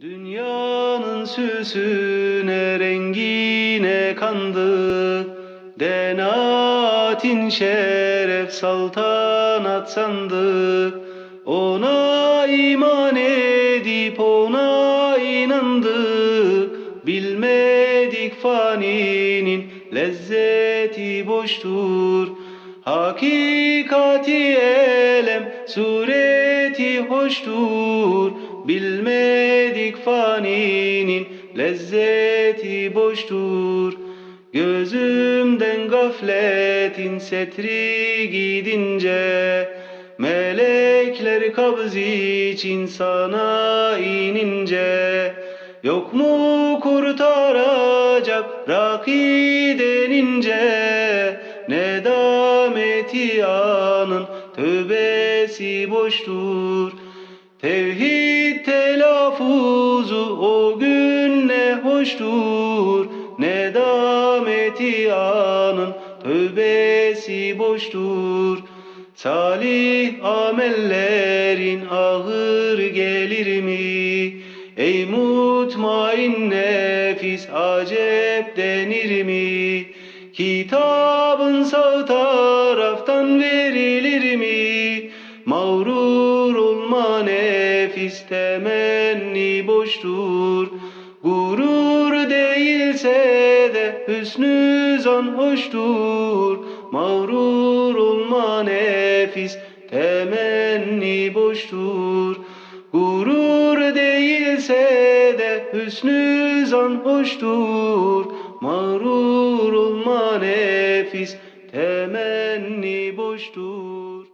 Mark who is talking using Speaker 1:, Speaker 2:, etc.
Speaker 1: Dünyanın süsüne rengine kandık Denatin şeref saltanat sandık Ona iman edip ona inandık Bilmedik faninin lezzeti boştur. Hakikati elem sureti hoştur. Bilmedik faninin lezzeti boştur. Gözümden gafletin setri gidince Melekler kabz için sana inince Yok mu kurtaracak Raki denince Nedameti anın tövbesi boştur. Tevhid ne hoştur Nedameti anın tövbesi boştur Salih amellerin ağır gelir mi? Ey mutmain nefis acep denir mi? Kitabın sağ taraftan verilir mi? Mağrur olma nefis temenni boştur Gurur de hüsnü zan hoştur. Mağrur olma nefis temenni boştur. Gurur değilse de hüsnü zan hoştur. Mağrur olma nefis temenni boştur.